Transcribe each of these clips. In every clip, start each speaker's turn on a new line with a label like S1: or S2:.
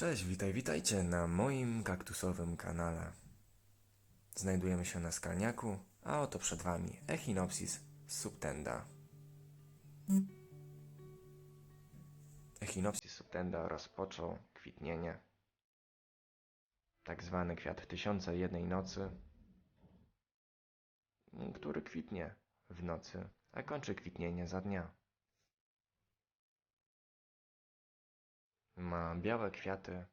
S1: Cześć, witaj, witajcie na moim kaktusowym kanale. Znajdujemy się na skalniaku, a oto przed Wami Echinopsis subtenda. Echinopsis subtenda rozpoczął kwitnienie. Tak zwany kwiat tysiąca jednej nocy, który kwitnie w nocy, a kończy kwitnienie za dnia. Ma białe kwiaty,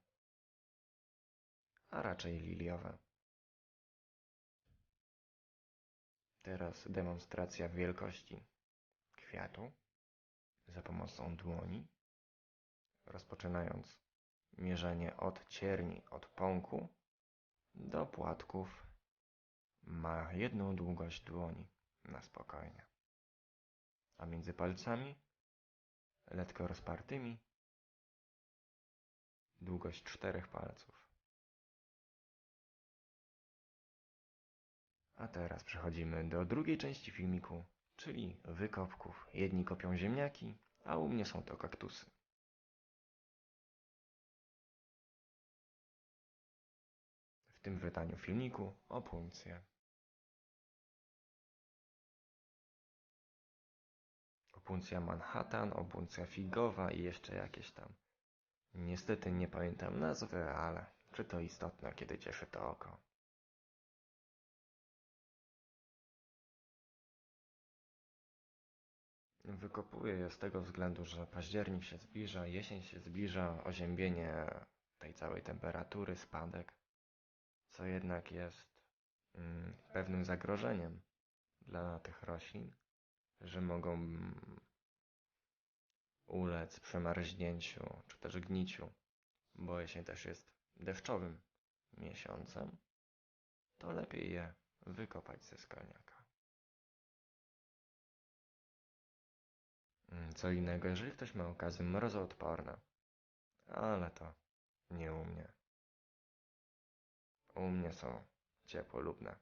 S1: a raczej liliowe. Teraz demonstracja wielkości kwiatu za pomocą dłoni, rozpoczynając mierzenie od cierni, od pąku do płatków. Ma jedną długość dłoni na spokojnie, a między palcami, letko rozpartymi, długość czterech palców. A teraz przechodzimy do drugiej części filmiku, czyli wykopków. Jedni kopią ziemniaki, a u mnie są to kaktusy. W tym wydaniu filmiku opuncje. Opuncja Manhattan, opuncja figowa i jeszcze jakieś tam. Niestety nie pamiętam nazwy, ale czy to istotne, kiedy cieszy to oko? Wykopuję je z tego względu, że październik się zbliża, jesień się zbliża, oziębienie tej całej temperatury, spadek, co jednak jest mm, pewnym zagrożeniem dla tych roślin, że mogą ulec przemarznięciu czy też gniciu, bo jesień też jest deszczowym miesiącem, to lepiej je wykopać ze skalniaka. Mm, Co innego, jeżeli ktoś ma okazy mrozoodporne, ale to nie u mnie. U mnie są ciepłolubne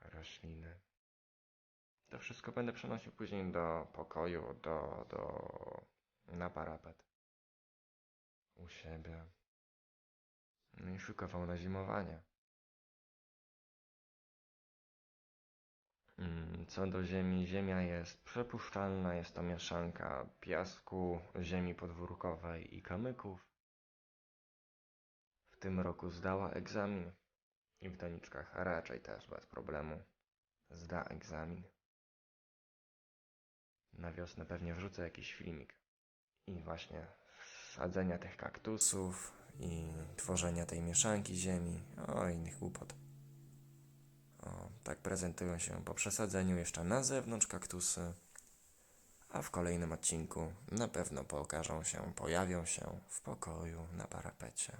S1: rośliny. To wszystko będę przenosił później do pokoju, do, do, na parapet. U siebie. No i szykował na zimowanie. Mm, Co do ziemi, ziemia jest przepuszczalna, jest to mieszanka piasku, ziemi podwórkowej i kamyków. W tym roku zdała egzamin i w doniczkach raczej też bez problemu zda egzamin. Na wiosnę pewnie wrzucę jakiś filmik. I właśnie sadzenia tych kaktusów i tworzenia tej mieszanki ziemi, o innych głupot. O, tak prezentują się po przesadzeniu jeszcze na zewnątrz kaktusy, a w kolejnym odcinku na pewno pokażą się, pojawią się w pokoju na parapecie.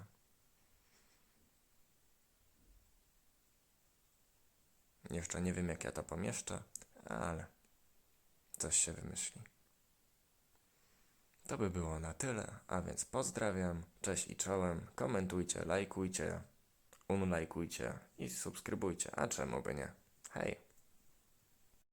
S1: Jeszcze nie wiem jak ja to pomieszczę, ale coś się wymyśli. To by było na tyle, a więc pozdrawiam, cześć i czołem, komentujcie, lajkujcie, unlajkujcie i subskrybujcie, a czemu by nie? Hej!